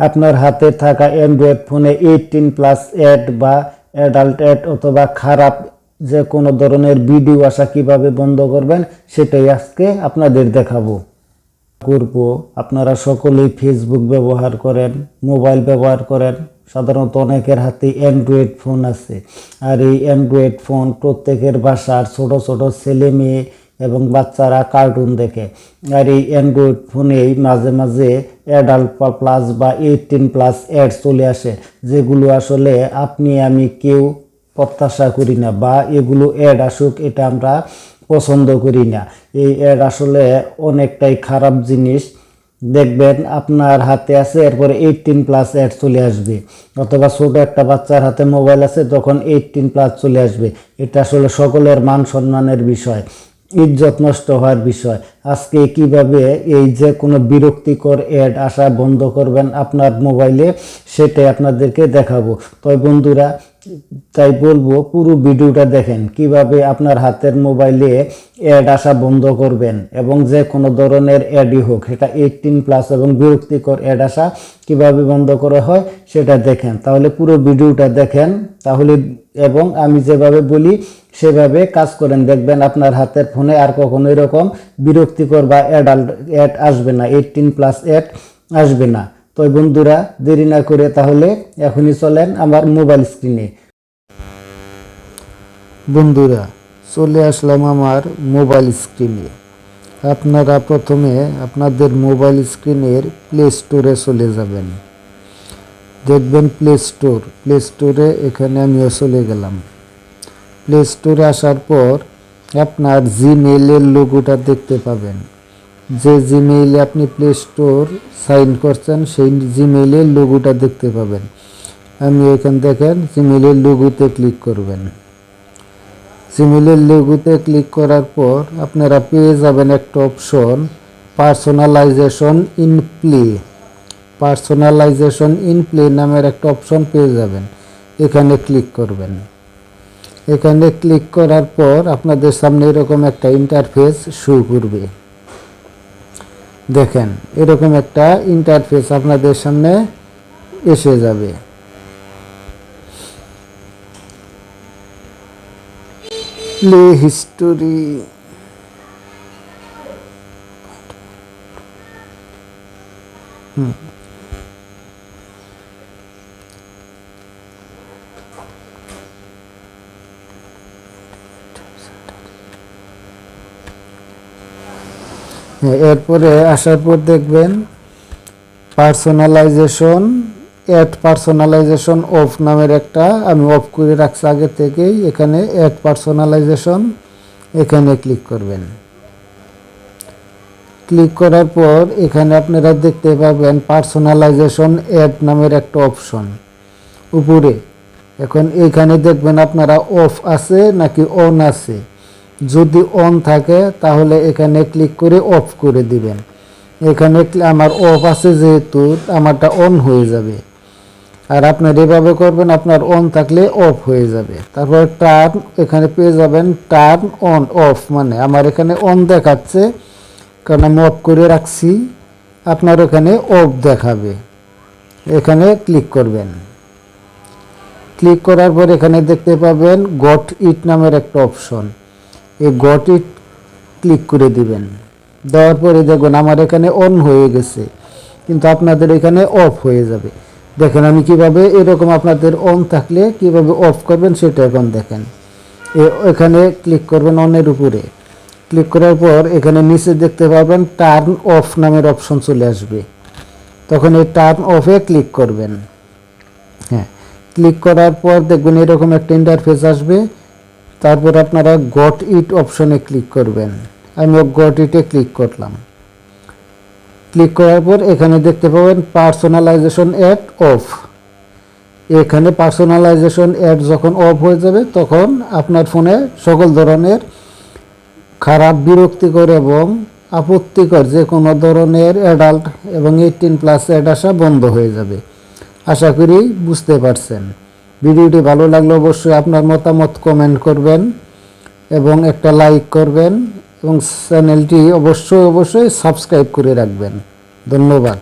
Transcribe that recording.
আপনার হাতে থাকা অ্যান্ড্রয়েড ফোনে এইটিন প্লাস অ্যাড বা অ্যাডাল্ট অ্যাড অথবা খারাপ যে কোনো ধরনের ভিডিও আসা কীভাবে বন্ধ করবেন, সেটাই আজকে আপনাদের দেখাবো। করব, আপনারা সকলেই ফেসবুক ব্যবহার করেন মোবাইল ব্যবহার করেন, সাধারণত অনেকের হাতে অ্যান্ড্রয়েড ফোন আছে। আর এই অ্যান্ড্রয়েড ফোন প্রত্যেকের বাসার ছোট ছোট ছেলে মেয়ে এবং বাচ্চারা কার্টুন দেখে। আর এই অ্যান্ড্রয়েড ফোনেই মাঝে মাঝে অ্যাডাল্ট প্লাস বা এইটিন প্লাস অ্যাড চলে আসে, যেগুলো আসলে আপনি, আমি কেউ প্রত্যাশা করি না বা এগুলো অ্যাড আসুক, এটা আমরা পছন্দ করি না। এই অ্যাড আসলে অনেকটাই খারাপ জিনিস। দেখবেন আপনার হাতে আছে, এরপরে এইটিন প্লাস অ্যাড চলে আসবে। অথবা ছোট একটা বাচ্চার হাতে মোবাইল আছে, তখন এইটিন প্লাস চলে আসবে। এটা আসলে সকলের মান সম্মানের বিষয়। ইজ্জত নষ্ট হওয়ার বিষয়। আজকে কীভাবে এই যে কোনো বিরক্তিকর অ্যাড আসা বন্ধ করবেন আপনার মোবাইলে সেটাই আপনাদেরকে দেখাবো। তবে বন্ধুরা তাই বলব, পুরো ভিডিওটা দেখেন, কীভাবে আপনার হাতের মোবাইলে অ্যাড আসা বন্ধ করবেন এবং যে কোনো ধরনের অ্যাডই হোক, সেটা এইটিন প্লাস এবং বিরক্তিকর অ্যাড আসা কীভাবে বন্ধ করা হয় সেটা দেখেন। তাহলে পুরো ভিডিওটা দেখেন, তাহলে এবং আমি যেভাবে বলি, সেভাবে কাজ করেন। দেখবেন আপনার হাতের ফোনে আর কখনো এরকম বিরক্তিকর বা অ্যাডাল্ট অ্যাড আসবে না এইটিন প্লাস অ্যাড আসবে না। তো বন্ধুরা, দেরি না করে তাহলে এখনই চলেন আমার মোবাইল স্ক্রিনে। বন্ধুরা, চলে আসলাম আমার মোবাইল স্ক্রিনে। আপনারা প্রথমে আপনাদের মোবাইল স্ক্রিনের প্লে স্টোরে চলে যাবেন। দেখবেন প্লে স্টোর। প্লে স্টোরে এখানে আমিও চলে গেলাম। প্লে স্টোরে আসার পর আপনার জিমেইলের লোগোটা দেখতে পাবেন। যে জিমেইলে আপনি প্লে স্টোর সাইন করছেন, সেই জিমেইলের লোগোটা দেখতে পাবেন। আমি এখান দেখেন জিমেইলের লোগোতে ক্লিক করবেন। জিমেইলের লোগোতে ক্লিক করার পর আপনারা পেয়ে যাবেন একটা option personalisation in play personalisation in play নামের একটা অপশন পেয়ে যাবেন। এখানে ক্লিক করবেন। এখানে ক্লিক করার পর আপনাদের সামনে এরকম একটা ইন্টারফেস শো করবে। দেখেন এরকম একটা ইন্টারফেস আপনাদের সামনে এসে যাবে। Play history. এরপরে আসার পর দেখবেন পার্সোনালাইজেশন অ্যাড পার্সোনালাইজেশন অফ নামের একটা আমি অফ করে রাখছি আগে থেকেই। এখানে অ্যাড পার্সোনালাইজেশন এখানে ক্লিক করবেন। ক্লিক করার পর এখানে আপনারা দেখতে পাবেন পার্সোনালাইজেশন অ্যাড নামের একটা অপশন উপরে। এখন এখানে দেখবেন আপনারা অফ আছে নাকি অন আছে। যদি অন থাকে, তাহলে এখানে ক্লিক করে অফ করে দিবেন। এখানে আমার অফ আছে যেহেতু, আমারটা অন হয়ে যাবে। আর আপনার এভাবে করবেন, আপনার অন থাকলে অফ হয়ে যাবে। তারপর টার্ন এখানে পেয়ে যাবেন টার্ন অন অফ মানে আমার এখানে অন দেখাচ্ছে, কারণ আমি অফ করে রাখছি, আপনার এখানে অফ দেখাবে। এখানে ক্লিক করবেন। ক্লিক করার পর এখানে দেখতে পাবেন গট ইট নামের একটা অপশন এই গট ইট ক্লিক করে দিবেন। দেওয়ার পরে দেখুন আমার এখানে অন হয়ে গেছে, কিন্তু আপনাদের এখানে অফ হয়ে যাবে। দেখেন আমি কীভাবে এরকম আপনাদের অন থাকলে কীভাবে অফ করবেন সেটা এখন দেখেন। এখানে ক্লিক করবেন অনের উপরে। ক্লিক করার পর এখানে নিচে দেখতে পাবেন টার্ন অফ নামের অপশন চলে আসবে। তখন এই টার্ন অফে ক্লিক করবেন। হ্যাঁ ক্লিক করার পর দেখবেন এরকম একটা ইন্টারফেস আসবে। তারপর আপনারা গট ইট অপশনে ক্লিক করবেন। আমি গট ইটে ক্লিক করলাম। ক্লিক করার পর এখানে দেখতে পাবেন পার্সোনালাইজেশন অ্যাড অফ এখানে পার্সোনালাইজেশন অ্যাড যখন অফ হয়ে যাবে, তখন আপনার ফোনে সকল ধরনের খারাপ, বিরক্তিকর এবং আপত্তিকর যে কোনো ধরনের অ্যাডাল্ট এবং এইটিন প্লাস অ্যাড আসা বন্ধ হয়ে যাবে। আশা করি বুঝতে পারছেন। ভিডিওটি ভালো লাগলে অবশ্যই আপনার মতামত কমেন্ট করবেন এবং একটা লাইক করবেন এবং চ্যানেলটি অবশ্যই অবশ্যই সাবস্ক্রাইব করে রাখবেন। ধন্যবাদ।